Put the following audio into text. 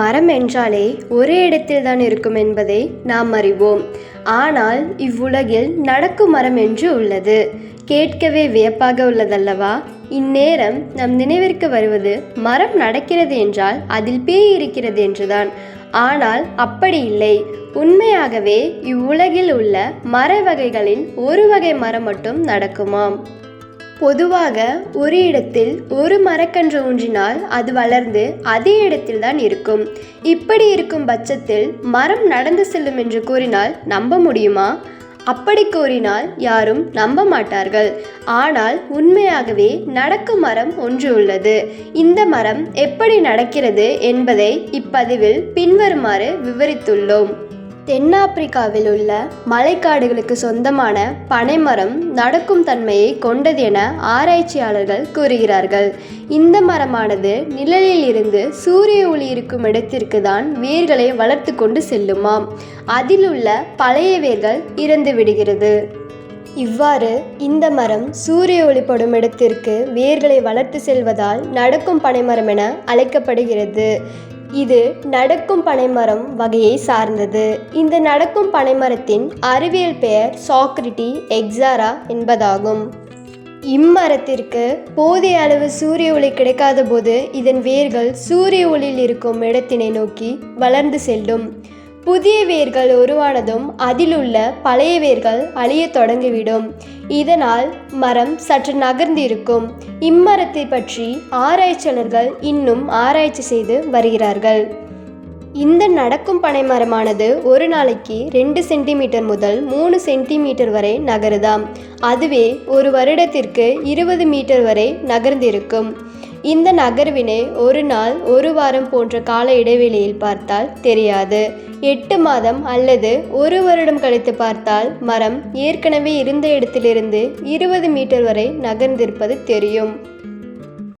மரம் என்றாலே ஒரே இடத்தில் தான் இருக்கும் என்பதை நாம் அறிவோம். ஆனால் இவ்வுலகில் நடக்கும் மரம் என்று உள்ளது. கேட்கவே வியப்பாக உள்ளதல்லவா? இந்நேரம் நம் நினைவிற்கு வருவது மரம் நடக்கிறது என்றால் அதில் பேய் இருக்கிறது என்றுதான். ஆனால் அப்படி இல்லை. உண்மையாகவே இவ்வுலகில் உள்ள மர வகைகளில் ஒரு வகை மரம் மட்டும் நடக்குமாம். பொதுவாக ஒரு இடத்தில் ஒரு மரக்கன்று ஊன்றினால் அது வளர்ந்து அதே இடத்தில் தான் இருக்கும். இப்படி இருக்கும் பட்சத்தில் மரம் நடந்து செல்லும் என்று கூறினால் நம்ப முடியுமா? அப்படி கூறினால் யாரும் நம்ப மாட்டார்கள். ஆனால் உண்மையாகவே நடக்கும் மரம் ஒன்று உள்ளது. இந்த மரம் எப்படி நடக்கிறது என்பதை இப்பதிவில் பின்வருமாறு விவரித்துள்ளோம். தென்னாப்பிரிக்காவில் உள்ள மலைக்காடுகளுக்கு சொந்தமான பனைமரம் நடக்கும் தன்மையை கொண்டது என ஆராய்ச்சியாளர்கள் கூறுகிறார்கள். இந்த மரமானது நிழலில் இருந்து சூரிய ஒளி இருக்கும் இடத்திற்கு தான் வேர்களை வளர்த்து கொண்டு செல்லுமாம். அதில் உள்ள பழைய வேர்கள் இறந்து விடுகிறது. இவ்வாறு இந்த மரம் சூரிய ஒளிப்படும் இடத்திற்கு வேர்களை வளர்த்து செல்வதால் நடக்கும் பனைமரம் என அழைக்கப்படுகிறது. இது நடக்கும் பனைமரம் வகையை சார்ந்தது. இந்த நடக்கும் பனைமரத்தின் அறிவியல் பெயர் சாக்ரிட்டி எக்ஸாரா என்பதாகும். இம்மரத்திற்கு போதிய அளவு சூரிய ஒளி கிடைக்காத போது இதன் வேர்கள் சூரிய ஒளியில் இருக்கும் இடத்தினை நோக்கி வளர்ந்து செல்லும். புதிய வேர்கள் உருவானதும் அதிலுள்ள பழைய வேர்கள் அழியத் தொடங்கிவிடும். இதனால் மரம் சற்று நகர்ந்திருக்கும். இம்மரத்தை பற்றி ஆராய்ச்சியாளர்கள் இன்னும் ஆராய்ச்சி செய்து வருகிறார்கள். இந்த நடக்கும் பனைமரமானது ஒரு நாளைக்கு ரெண்டு சென்டிமீட்டர் முதல் மூணு சென்டிமீட்டர் வரை நகருதாம். அதுவே ஒரு வருடத்திற்கு இருபது மீட்டர் வரை நகர்ந்திருக்கும். இந்த நகர்வினை ஒரு நாள் ஒரு வாரம் போன்ற கால இடைவெளியில் பார்த்தால் தெரியாது. எட்டு மாதம் அல்லது ஒரு வருடம் கழித்து பார்த்தால் மரம் ஏற்கனவே இருந்த இடத்திலிருந்து இருபது மீட்டர் வரை நகர்ந்திருப்பது தெரியும்.